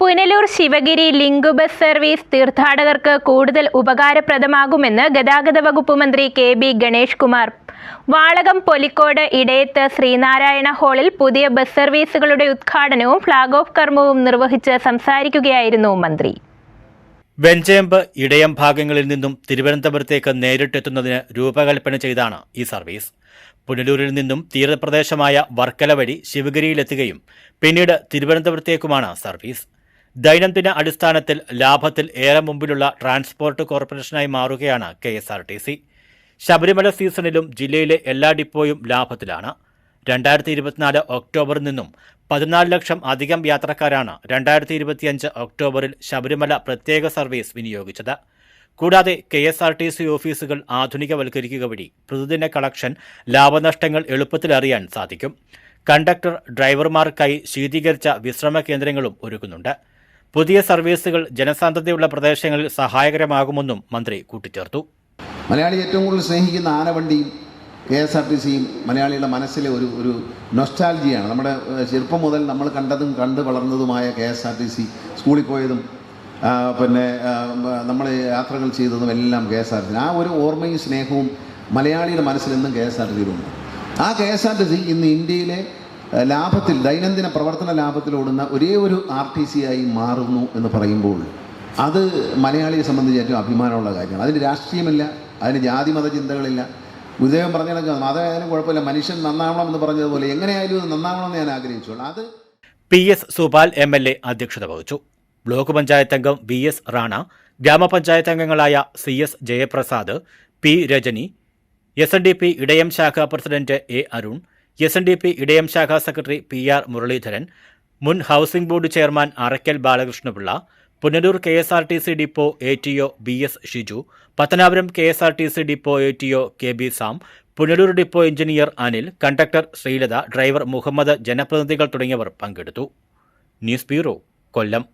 Punalur Sivagiri link bus service തീർത്ഥാടകർക്ക് കൂടുതൽ ഉപകാരപ്രദമാകുമെന്ന് ഗതാഗത വകുപ്പ് മന്ത്രി കെ ബി ഗണേഷ് കുമാർ. വാളകം പൊലിക്കോട് ഇടയത്ത് ശ്രീനാരായണ ഹാളിൽ പുതിയ ബസ് സർവീസുകളുടെ ഉദ്ഘാടനവും ഫ്ളാഗ് ഓഫ് കർമ്മവും നിർവഹിച്ച് സംസാരിക്കുകയായിരുന്നു മന്ത്രി. വെഞ്ചേമ്പ് ഇടയം ഭാഗങ്ങളിൽ നിന്നും തിരുവനന്തപുരത്തേക്ക് നേരിട്ടെത്തുന്നതിന് രൂപകൽപ്പന ചെയ്താണ് ഈ സർവീസ്. പുനലൂരിൽ നിന്നും തീരപ്രദേശമായ വർക്കല വഴി ശിവഗിരിയിലെത്തുകയും പിന്നീട് തിരുവനന്തപുരത്തേക്കുമാണ് സർവീസ്. ദൈനംദിന അടിസ്ഥാനത്തിൽ ലാഭത്തിൽ ഏറെ മുമ്പിലുള്ള ട്രാൻസ്പോർട്ട് കോർപ്പറേഷനായി മാറുകയാണ് K S R T C. Sabarimala സീസണിലും ജില്ലയിലെ എല്ലാ ഡിപ്പോയും ലാഭത്തിലാണ്. രണ്ടായിരത്തി ഇരുപത്തിനാല് ഒക്ടോബറിൽ നിന്നും പതിനാല് ലക്ഷം അധികം യാത്രക്കാരാണ് രണ്ടായിരത്തി ഇരുപത്തിയഞ്ച് ഒക്ടോബറിൽ ശബരിമല പ്രത്യേക സർവീസ് വിനിയോഗിച്ചത്. കൂടാതെ K S R T C ഓഫീസുകൾ ആധുനികവൽക്കരിക്കുക വഴി പ്രതിദിന കളക്ഷൻ ലാഭനഷ്ടങ്ങൾ എളുപ്പത്തിൽ അറിയാൻ സാധിക്കും. കണ്ടക്ടർ ഡ്രൈവർമാർക്കായി ശീതീകരിച്ച വിശ്രമ കേന്ദ്രങ്ങളും ഒരുക്കുന്നുണ്ട്. പുതിയ സർവീസുകൾ ജനസാന്ദ്രതയുള്ള പ്രദേശങ്ങളിൽ സഹായകരമാകുമെന്നും മന്ത്രി കൂട്ടിച്ചേർത്തു. മലയാളി ഏറ്റവും കൂടുതൽ സ്നേഹിക്കുന്ന ആനവണ്ടിയും കെ എസ് ആർ ടി സിയും മലയാളിയുടെ മനസ്സിലെ ഒരു ഒരു നൊസ്റ്റാലജിയാണ് നമ്മുടെ ചെറുപ്പം മുതൽ നമ്മൾ കണ്ടതും കണ്ടു വളർന്നതുമായ K S R T C സ്കൂളിൽ പോയതും പിന്നെ നമ്മൾ യാത്രകൾ ചെയ്തതും എല്ലാം K S R T C. ആ ഒരു ഓർമ്മയും സ്നേഹവും മലയാളിയുടെ മനസ്സിലെന്നും കെ എസ് ആർ ടി സിയിലുണ്ട്. ആ K S R T C ഇന്ന് ഇന്ത്യയിലെ ലാഭത്തിൽ ദൈനംദിന പ്രവർത്തന ലാഭത്തിൽ ഓടുന്ന ഒരേ ഒരു ആർ ടി സി ആയി മാറുന്നു എന്ന് പറയുമ്പോൾ അത് മലയാളിയെ സംബന്ധിച്ച് ഏറ്റവും അഭിമാനമുള്ള കാര്യമാണ്. അതിന് രാഷ്ട്രീയമില്ല അതിന് ജാതി മത ചിന്തകളില്ല. ഗുരുദേവൻ പറഞ്ഞ മതമായാലും കുഴപ്പമില്ല. മനുഷ്യൻ നന്നാവണം എന്ന് പറഞ്ഞതുപോലെ എങ്ങനെയായാലും ഇത് നന്നാവണം എന്ന് ഞാൻ ആഗ്രഹിച്ചോളൂ അത് P S Supal M L A അധ്യക്ഷത വഹിച്ചു. ബ്ലോക്ക് പഞ്ചായത്ത് അംഗം വി എസ് റാണ ഗ്രാമപഞ്ചായത്ത് അംഗങ്ങളായ C S Jayaprasad P Rajani S N D P Idayam ശാഖ president A Arun S N D P Idayam ശാഖാ സെക്രട്ടറി പി ആർ മുരളീധരൻ മുൻ housing board chairman Arakkal Balakrishna Pillai Punalur K S R T C depot A T O B S Shiju Pathanapuram K S R T C depot A T O K B Sam Punalur depot engineer Anil conductor Sreelatha driver Muhammad ജനപ്രതിനിധികൾ തുടങ്ങിയവർ പങ്കെടുത്തു. News bureau Kollam.